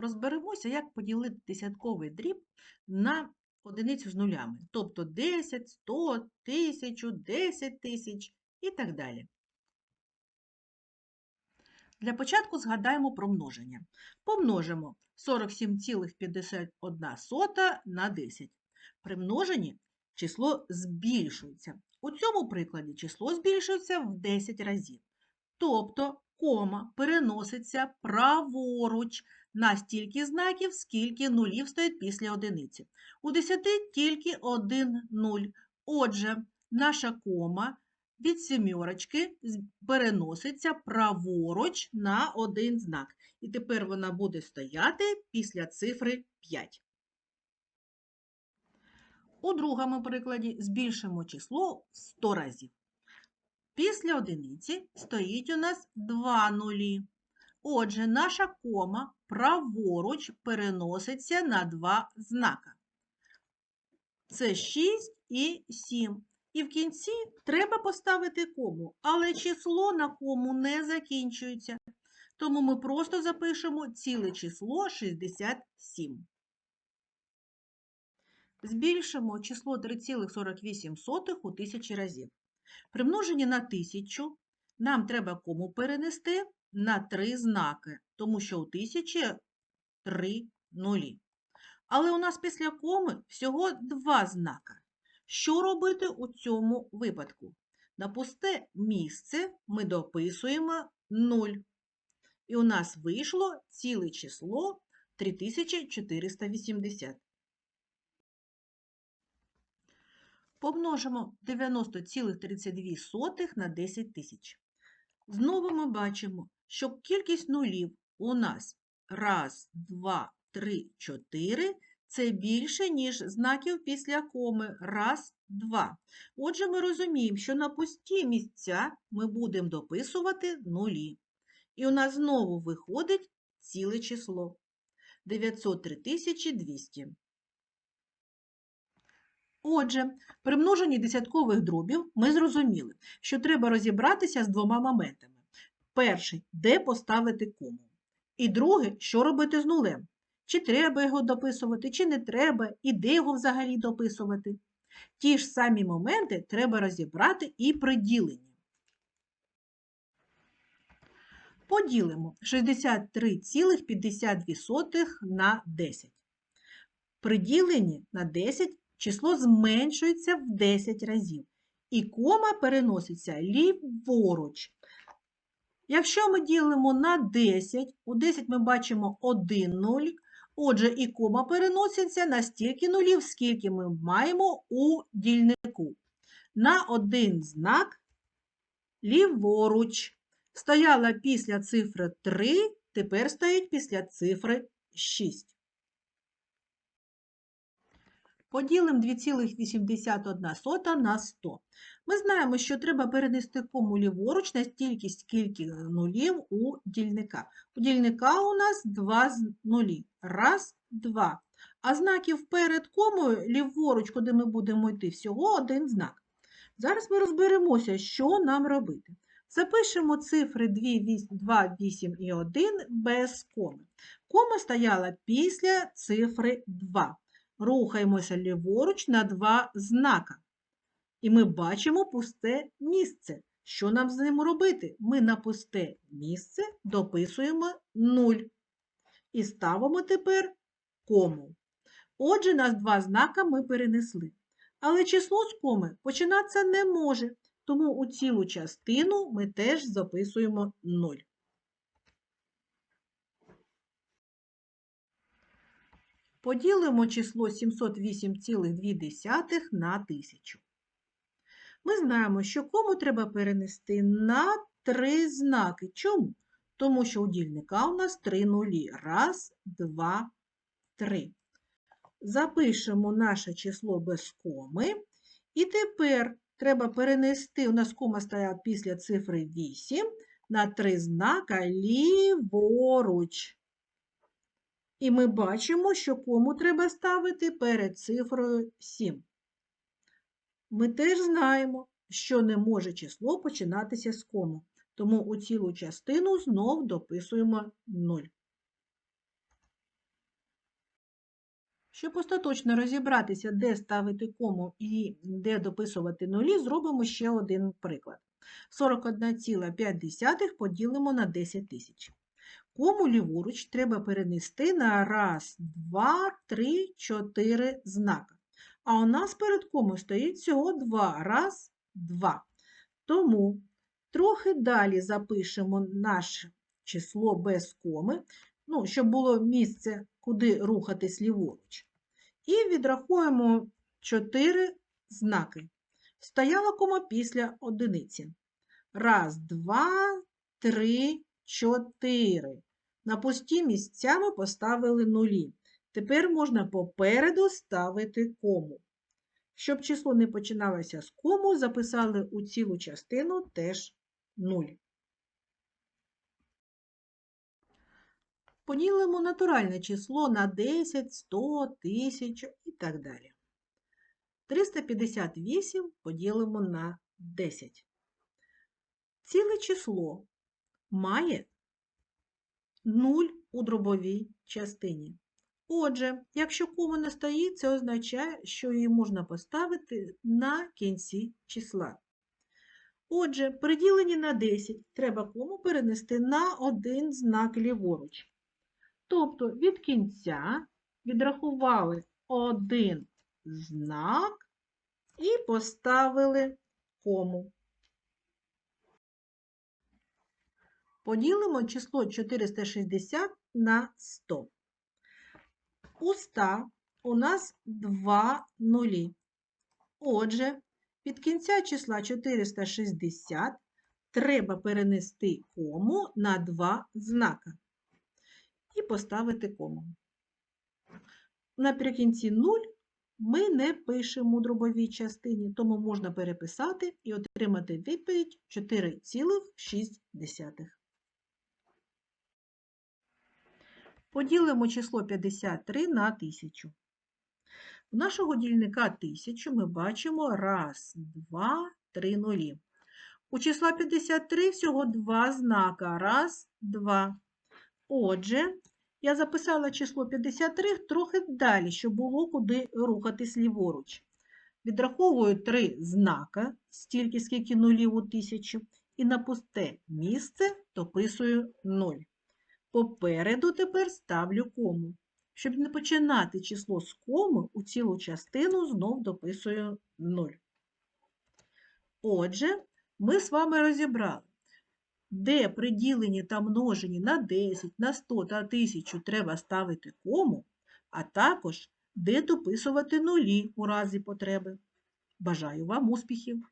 розберемося, як поділити десятковий дріб на одиницю з нулями, тобто 10, 100, 1000, 10 тисяч і так далі. Для початку згадаємо про множення. Помножимо 47,51 на 10. При множенні число збільшується. У цьому прикладі число збільшується в 10 разів. Тобто кома переноситься праворуч на стільки знаків, скільки нулів стоїть після одиниці. У 10 тільки один нуль. Отже, наша кома від сімерочки переноситься праворуч на один знак. І тепер вона буде стояти після цифри 5. У другому прикладі збільшимо число в 100 разів. Після одиниці стоїть у нас два нулі. Отже, наша кома праворуч переноситься на два знака. Це 6 і 7. І в кінці треба поставити кому, але число на кому не закінчується. Тому ми просто запишемо ціле число 67. Збільшимо число 3,48 у тисячі разів. При множенні на тисячу нам треба кому перенести на три знаки, тому що у тисячі три нулі. Але у нас після коми всього два знака. Що робити у цьому випадку? На пусте місце ми дописуємо 0. І у нас вийшло ціле число 3480. Помножимо 90,32 на 10 тисяч. Знову ми бачимо, що кількість нулів у нас 1, 2, 3, 4 це більше, ніж знаків після коми 1, 2. Отже, ми розуміємо, що на пусті місця ми будемо дописувати нулі. І у нас знову виходить ціле число 903 200. Отже, при множенні десяткових дробів ми зрозуміли, що треба розібратися з двома моментами. Перший де поставити кому. І другий що робити з нулем. Чи треба його дописувати, чи не треба, і де його взагалі дописувати. Ті ж самі моменти треба розібрати і при діленні. Поділимо 63,52 на 10. При діленні на 10 число зменшується в 10 разів, і кома переноситься ліворуч. Якщо ми ділимо на 10, у 10 ми бачимо 1 нуль, отже, і кома переноситься на стільки нулів, скільки ми маємо у дільнику. На один знак ліворуч. Стояла після цифри 3, тепер стоїть після цифри 6. Поділимо 2,81 на 100. Ми знаємо, що треба перенести кому ліворуч на стільки, скільки нулів у дільника. У дільника у нас 2 нулі. Раз, два. А знаків перед комою ліворуч, куди ми будемо йти, всього один знак. Зараз ми розберемося, що нам робити. Запишемо цифри 2, 2, 8 і 1 без коми. Кома стояла після цифри 2. Рухаємося ліворуч на два знака. І ми бачимо пусте місце. Що нам з ним робити? Ми на пусте місце дописуємо 0. І ставимо тепер кому. Отже, нас два знака ми перенесли. Але число з коми починатися не може, тому у цілу частину ми теж записуємо 0. Поділимо число 708,2 на 1000. Ми знаємо, що кому треба перенести на три знаки. Чому? Тому що у дільника у нас три нулі. Раз, два, три. Запишемо наше число без коми. І тепер треба перенести, у нас кома стояла після цифри 8 на три знака ліворуч. І ми бачимо, що кому треба ставити перед цифрою 7. Ми теж знаємо, що не може число починатися з кому, тому у цілу частину знов дописуємо 0. Щоб остаточно розібратися, де ставити кому і де дописувати нулі, зробимо ще один приклад. 41,5 поділимо на 10 тисяч. Кому ліворуч треба перенести на раз, два, три, чотири знака. А у нас перед кому стоїть всього два. Раз, два. Тому трохи далі запишемо наше число без коми, ну, щоб було місце, куди рухатись ліворуч. І відрахуємо 4 знаки. Стояла кома після одиниці. Раз, два, три, чотири. На пусті місця ми поставили нулі. Тепер можна попереду ставити кому. Щоб число не починалося з кому, записали у цілу частину теж 0. Поділимо натуральне число на 10, 100, 1000 і так далі. 358 поділимо на 10. Ціле число має 0 у дробовій частині. Отже, якщо кома не стоїть, це означає, що її можна поставити на кінці числа. Отже, при діленні на 10 треба кому перенести на один знак ліворуч. Тобто від кінця відрахували один знак і поставили кому. Поділимо число 460 на 100. У 100 у нас 2 нулі. Отже, від кінця числа 460 треба перенести кому на 2 знака і поставити кому. Наприкінці 0 ми не пишемо у дробовій частині, тому можна переписати і отримати відповідь 4,6. Поділимо число 53 на 1000. У нашого дільника 1000 ми бачимо 1, 2, 3 нулі. У числа 53 всього два знака. 1, 2. Отже, я записала число 53 трохи далі, щоб було куди рухатись ліворуч. Відраховую три знака, стільки, скільки нулів у 1000, і на пусте місце дописую 0. Попереду тепер ставлю кому. Щоб не починати число з коми, у цілу частину знов дописую 0. Отже, ми з вами розібрали, де при діленні та множенні на 10, на 100 та 1000 треба ставити кому, а також де дописувати нулі у разі потреби. Бажаю вам успіхів!